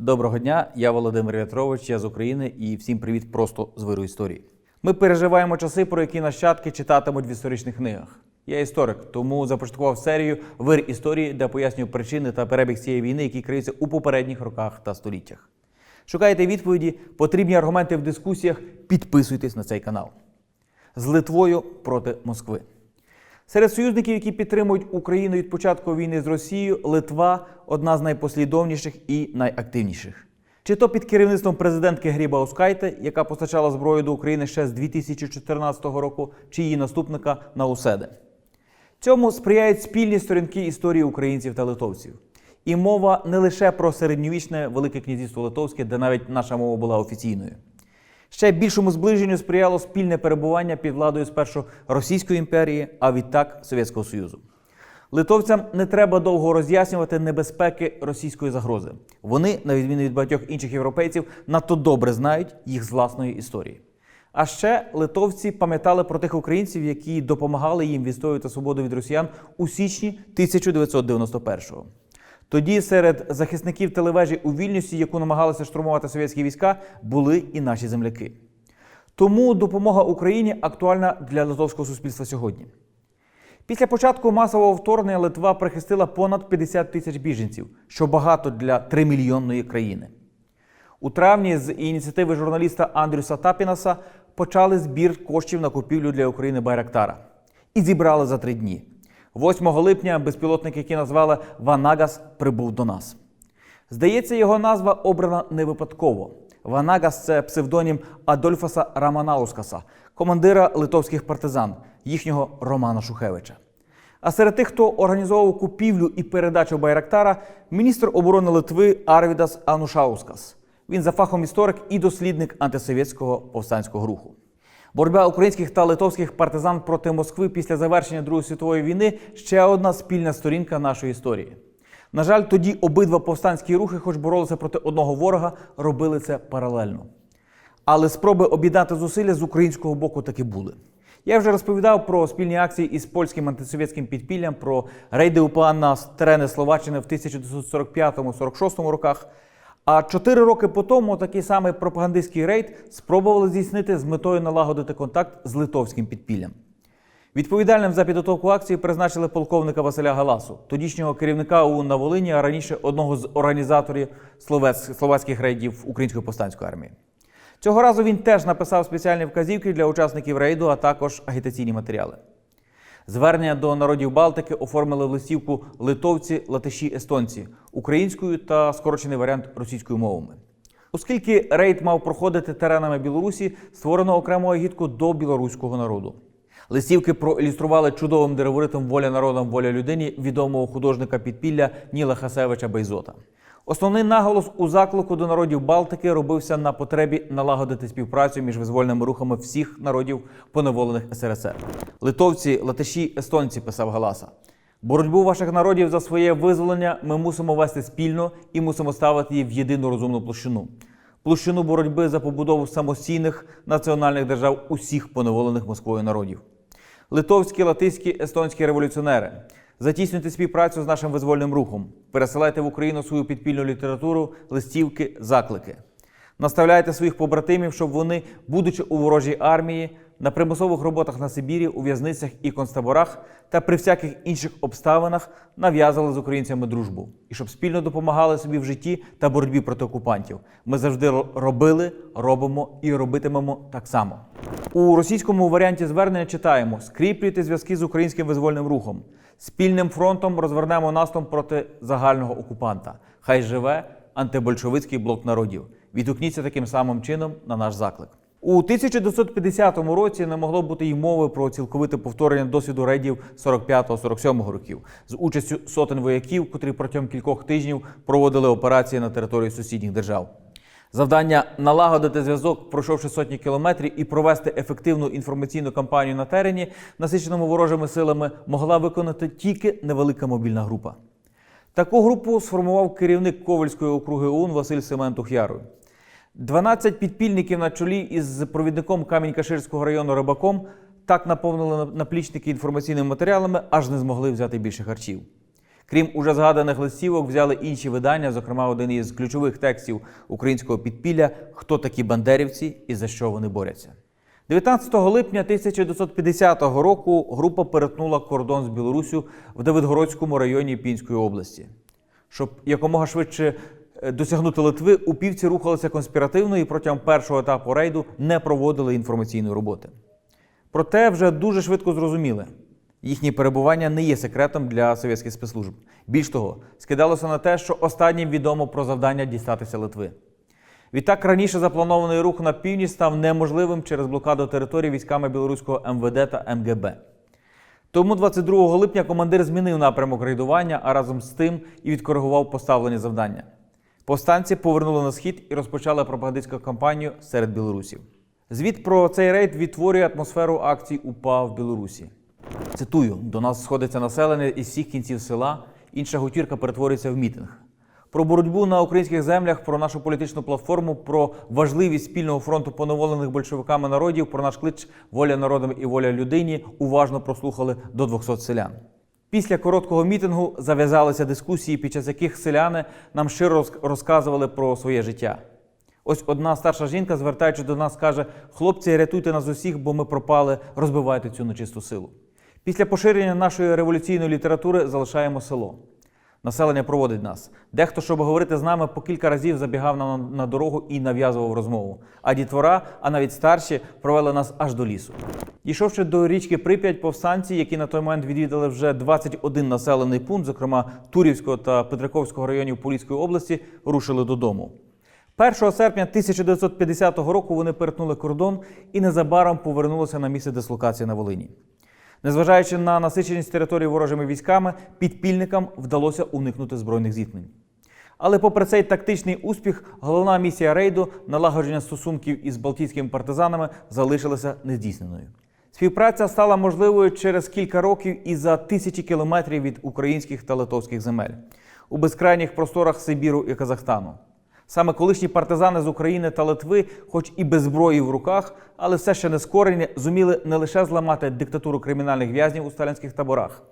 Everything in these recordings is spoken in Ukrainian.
Доброго дня, я Володимир В'ятрович, я з України і всім привіт просто з виру історії. Ми переживаємо часи, про які нащадки читатимуть в історичних книгах. Я історик, тому започаткував серію Вир історії, де пояснюю причини та перебіг цієї війни, які криються у попередніх роках та століттях. Шукаєте відповіді, потрібні аргументи в дискусіях. Підписуйтесь на цей канал. З Литвою проти Москви. Серед союзників, які підтримують Україну від початку війни з Росією, Литва одна з найпослідовніших і найактивніших. Чи то під керівництвом президентки Гріба Ускайте, яка постачала зброю до України ще з 2014 року, чи її наступника Науседе. Цьому сприяють спільні сторінки історії українців та литовців. І мова не лише про середньовічне Велике князівство Литовське, де навіть наша мова була офіційною. Ще більшому зближенню сприяло спільне перебування під владою спершу Російської імперії, а відтак Совєтського Союзу. Литовцям не треба довго роз'яснювати небезпеки російської загрози. Вони, на відміну від багатьох інших європейців, надто добре знають їх з власної історії. А ще литовці пам'ятали про тих українців, які допомагали їм відстоювати свободу від росіян у січні 1991-го. Тоді серед захисників телевежі у Вільнюсі, яку намагалися штурмувати совєтські війська, були і наші земляки. Тому допомога Україні актуальна для литовського суспільства сьогодні. Після початку масового вторгнення Литва прихистила понад 50 тисяч біженців, що багато для 3-мільйонної країни. У травні з ініціативи журналіста Андрюса Тапінаса почали збір коштів на купівлю для України Байрактара. І зібрали за три дні. 8 липня безпілотник, який назвали Ванагас, прибув до нас. Здається, його назва обрана не випадково. Ванагас це псевдонім Адольфаса Раманаускаса, командира литовських партизан, їхнього Романа Шухевича. А серед тих, хто організовував купівлю і передачу Байрактара, міністр оборони Литви Арвідас Анушаускас. Він за фахом історик і дослідник антисовєтського повстанського руху. Боротьба українських та литовських партизан проти Москви після завершення Другої світової війни ще одна спільна сторінка нашої історії. На жаль, тоді обидва повстанські рухи, хоч боролися проти одного ворога, робили це паралельно. Але спроби об'єднати зусилля з українського боку таки були. Я вже розповідав про спільні акції із польським антисовєтським підпіллям, про рейди УПА на терени Словаччини в 1945-46 роках. А чотири роки по тому такий самий пропагандистський рейд спробували здійснити з метою налагодити контакт з литовським підпіллям. Відповідальним за підготовку акції призначили полковника Василя Галасу, тодішнього керівника ОУН на Волині, а раніше одного з організаторів словацьких рейдів Української повстанської армії. Цього разу він теж написав спеціальні вказівки для учасників рейду, а також агітаційні матеріали. Звернення до народів Балтики оформили в листівку литовці, латиші, естонці українською та скорочений варіант російською мовами. Оскільки рейд мав проходити теренами Білорусі, створено окрему агітку до білоруського народу. Листівки проілюстрували чудовим дереворитом Воля народам, воля людині відомого художника підпілля Ніла Хасевича Бейзота. Основний наголос у заклику до народів Балтики робився на потребі налагодити співпрацю між визвольними рухами всіх народів поневолених СРСР. Литовці, латиші, естонці писав Галаса. Боротьбу ваших народів за своє визволення ми мусимо вести спільно і мусимо ставити її в єдину розумну площину. Площину боротьби за побудову самостійних національних держав усіх поневолених Москвою народів. Литовські, латиські, естонські революціонери. Затіснюйте співпрацю з нашим визвольним рухом. Пересилайте в Україну свою підпільну літературу, листівки, заклики. Наставляйте своїх побратимів, щоб вони, будучи у ворожій армії, на примусових роботах на Сибірі, у в'язницях і концтаборах та при всяких інших обставинах нав'язали з українцями дружбу і щоб спільно допомагали собі в житті та боротьбі проти окупантів. Ми завжди робили, робимо і робитимемо так само. У російському варіанті звернення читаємо: скріплюйте зв'язки з українським визвольним рухом. Спільним фронтом розвернемо наступ проти загального окупанта. Хай живе антибольшовицький блок народів. Відгукніться таким самим чином на наш заклик. У 1950 році не могло бути й мови про цілковите повторення досвіду рейдів 45-47 років з участю сотень вояків, котрі протягом кількох тижнів проводили операції на території сусідніх держав. Завдання налагодити зв'язок, пройшовши сотні кілометрів, і провести ефективну інформаційну кампанію на терені, насиченому ворожими силами, могла виконати тільки невелика мобільна група. Таку групу сформував керівник Ковальської округи ОУН Василь Семен Тухяров. 12 підпільників на чолі із провідником Камінь-Каширського району Рибаком так наповнили наплічники інформаційними матеріалами, аж не змогли взяти більше харчів. Крім уже згаданих листівок, взяли інші видання, зокрема, один із ключових текстів українського підпілля Хто такі бандерівці і за що вони борються. 19 липня 1950 року група перетнула кордон з Білоруссю в Давидгородському районі Пінської області. Щоб якомога швидше е, досягнути Литви, упівці рухалися конспіративно і протягом першого етапу рейду не проводили інформаційної роботи. Проте вже дуже швидко зрозуміли, їхнє перебування не є секретом для совєтських спецслужб. Більш того, скидалося на те, що останнім відомо про завдання дістатися Литви. Відтак раніше запланований рух на північ став неможливим через блокаду території військами білоруського МВД та МГБ. Тому 22 липня командир змінив напрямок рейдування, а разом з тим і відкоригував поставлені завдання. Повстанці повернули на схід і розпочали пропагандистську кампанію серед білорусів. Звіт про цей рейд відтворює атмосферу акцій УПА в Білорусі. Цитую: до нас сходиться населення із всіх кінців села, інша гутірка перетворюється в мітинг. Про боротьбу на українських землях, про нашу політичну платформу, про важливість спільного фронту поневолених большевиками народів, про наш клич воля народам і воля людині уважно прослухали до 200 селян. Після короткого мітингу зав'язалися дискусії, під час яких селяни нам щиро розказували про своє життя. Ось одна старша жінка, звертаючись до нас, каже: хлопці, рятуйте нас усіх, бо ми пропали, розбивайте цю нечисту силу. Після поширення нашої революційної літератури залишаємо село. Населення проводить нас. Дехто, щоб говорити з нами, по кілька разів забігав нам на дорогу і нав'язував розмову. А дітвора, а навіть старші, провели нас аж до лісу. Дійшовши до річки Прип'ять, повстанці, які на той момент відвідали вже 21 населений пункт, зокрема Турівського та Петраковського районів Поліської області, рушили додому. 1 серпня 1950 року вони перетнули кордон і незабаром повернулися на місце дислокації на Волині. Незважаючи на насиченість території ворожими військами, підпільникам вдалося уникнути збройних зіткнень. Але попри цей тактичний успіх, головна місія рейду налагодження стосунків із балтійськими партизанами залишилася нездійсненою. Співпраця стала можливою через кілька років і за тисячі кілометрів від українських та литовських земель у безкрайніх просторах Сибіру і Казахстану. Саме колишні партизани з України та Литви, хоч і без зброї в руках, але все ще не скорені, зуміли не лише зламати диктатуру кримінальних в'язнів у сталінських таборах.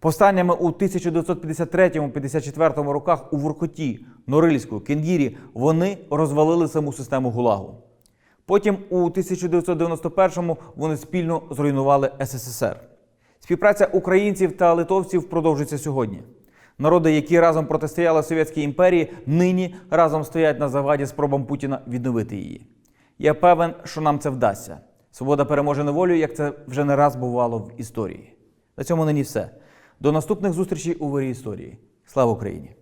Повстаннями у 1953-54 роках у Воркуті, Норильську, Кенгірі вони розвалили саму систему ГУЛАГу. Потім у 1991-му вони спільно зруйнували СССР. Співпраця українців та литовців продовжується сьогодні. Народи, які разом протистояли Совєтській імперії, нині разом стоять на заваді спробам Путіна відновити її. Я певен, що нам це вдасться. Свобода переможе неволю, як це вже не раз бувало в історії. На цьому нині все. До наступних зустрічей у вирі історії. Слава Україні!